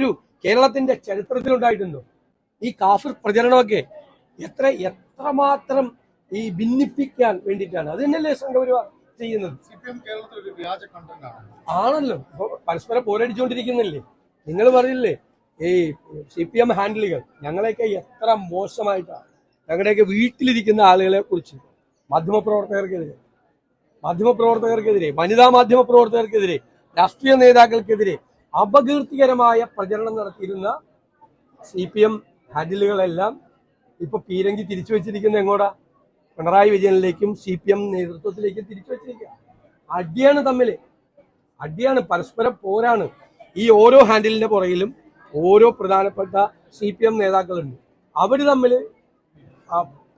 സംഘപരിവാർ കേരളത്തിന്റെ ചരിത്രത്തിലുണ്ടായിട്ടുണ്ടോ? ഈ കാഫിർ പ്രചരണമൊക്കെ എത്ര എത്രമാത്രം ഈ ഭിന്നിപ്പിക്കാൻ വേണ്ടിയിട്ടാണ്? അത് തന്നെയല്ലേ സംഘപരിവാർ ചെയ്യുന്നത്? ഒരു ആണല്ലോ. പരസ്പരം പോരടിച്ചുകൊണ്ടിരിക്കുന്നില്ലേ? നിങ്ങൾ പറഞ്ഞില്ലേ ഈ സി പി എം ഹാൻഡിലുകൾ ഞങ്ങളെയൊക്കെ എത്ര മോശമായിട്ടാണ്. ഞങ്ങളുടെയൊക്കെ വീട്ടിലിരിക്കുന്ന ആളുകളെ കുറിച്ച് മാധ്യമപ്രവർത്തകർക്കെതിരെ മാധ്യമപ്രവർത്തകർക്കെതിരെ വനിതാ മാധ്യമ പ്രവർത്തകർക്കെതിരെ രാഷ്ട്രീയ നേതാക്കൾക്കെതിരെ അപകീർത്തികരമായ പ്രചരണം നടത്തിയിരുന്ന സി പി എം ഹാൻഡിലുകളെല്ലാം ഇപ്പൊ പീരങ്കി തിരിച്ചു വെച്ചിരിക്കുന്ന എങ്ങോടാ? പിണറായി വിജയനിലേക്കും സി പി എം നേതൃത്വത്തിലേക്കും തിരിച്ചു വെച്ചിരിക്കുക അടിയാണ് തമ്മിൽ അടിയാണ് പരസ്പരം പോരാണ്. ഈ ഓരോ ഹാൻഡിലിന്റെ പുറകിലും ഓരോ പ്രധാനപ്പെട്ട സി പി എം നേതാക്കളുണ്ട്. അവർ തമ്മിൽ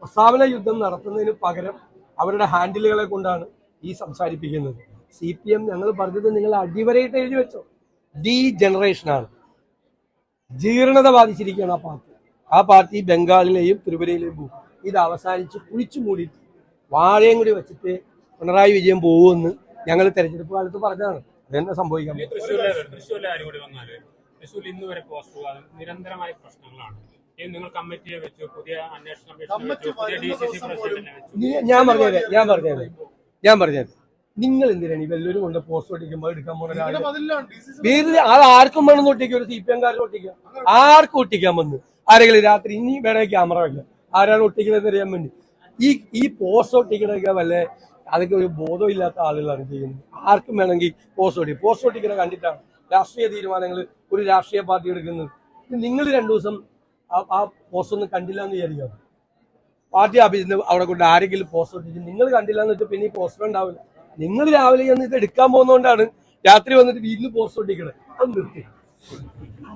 പ്രസ്താവന യുദ്ധം നടത്തുന്നതിന് പകരം അവരുടെ ഹാൻഡിലുകളെ കൊണ്ടാണ് ഈ സംസാരിപ്പിക്കുന്നത്. സി പി എം ഞങ്ങൾ പറഞ്ഞത് നിങ്ങൾ അടിവരയിട്ട് എഴുതി വെച്ചോ. ഡി ജനറേഷനാണ്. ജീർണത ബാധിച്ചിരിക്കുകയാണ് ആ പാർട്ടി. ആ പാർട്ടി ബംഗാളിലെയും ത്രിപുരയിലെയും പോകും. ഇത് അവസാനിച്ച് കുഴിച്ചു മൂടിയിട്ട് വാഴയും കൂടി വെച്ചിട്ട് പിണറായി വിജയൻ പോകുമെന്ന് ഞങ്ങൾ തെരഞ്ഞെടുപ്പ് കാലത്ത് പറഞ്ഞതാണ്. അതെന്നെ തൃശ്ശൂരിൽ ഇന്ന് വരെ നിരന്തരമായ പ്രശ്നങ്ങളാണ്. നിങ്ങൾ കമ്മിറ്റിയെ വെച്ചു പുതിയ അന്വേഷണം ഞാൻ പറഞ്ഞത് ഞാൻ പറഞ്ഞത് ഞാൻ പറഞ്ഞത് നിങ്ങൾ എന്തിനാണ് ഈ വല്ലവരും കൊണ്ട് പോസ്റ്റ് ഒട്ടിക്കുമ്പോൾ എടുക്കാൻ പോകുന്ന വീട്ടിൽ അത് ആർക്കും വേണമെന്ന് ഒട്ടിക്കുക ഒരു സി പി എംകാരൻ ഒട്ടിക്കുക ആർക്കും ഒട്ടിക്കാൻ വന്ന്. ആരെങ്കിലും രാത്രി ഇനി വേണമെങ്കിൽ ക്യാമറ വെക്കാം. ആരാണ് ഒട്ടിക്കുന്നത് അറിയാൻ വേണ്ടി. ഈ ഈ പോസ്റ്റ് ഒട്ടിക്കണൊക്കെ വല്ല അതൊക്കെ ഒരു ബോധമില്ലാത്ത ആളുകളാണ് ചെയ്യുന്നത്. ആർക്കും വേണമെങ്കിൽ പോസ്റ്റ് ഒട്ടി. പോസ്റ്റ് ഒട്ടിക്കണ കണ്ടിട്ടാണ് രാഷ്ട്രീയ തീരുമാനങ്ങൾ ഒരു രാഷ്ട്രീയ പാർട്ടി എടുക്കുന്നത്. നിങ്ങൾ രണ്ടു ദിവസം ആ- ആ പോസ്റ്റ് ഒന്നും കണ്ടില്ല എന്ന് വിചാരിക്കാം പാർട്ടി ഓഫീസിൽ അവിടെ കൊണ്ട് ആരെങ്കിലും പോസ്റ്റ് ഒട്ടിച്ച് നിങ്ങൾ കണ്ടില്ല എന്ന് വെച്ചാൽ പിന്നെ ഈ പോസ്റ്റർ ഉണ്ടാവില്ല. നിങ്ങൾ രാവിലെ ചെന്ന് ഇത് എടുക്കാൻ പോകുന്നതുകൊണ്ടാണ് രാത്രി വന്നിട്ട് വീട്ടിൽ പോസ്റ്റ് ഒട്ടിക്കണത് അത് നിർത്തി.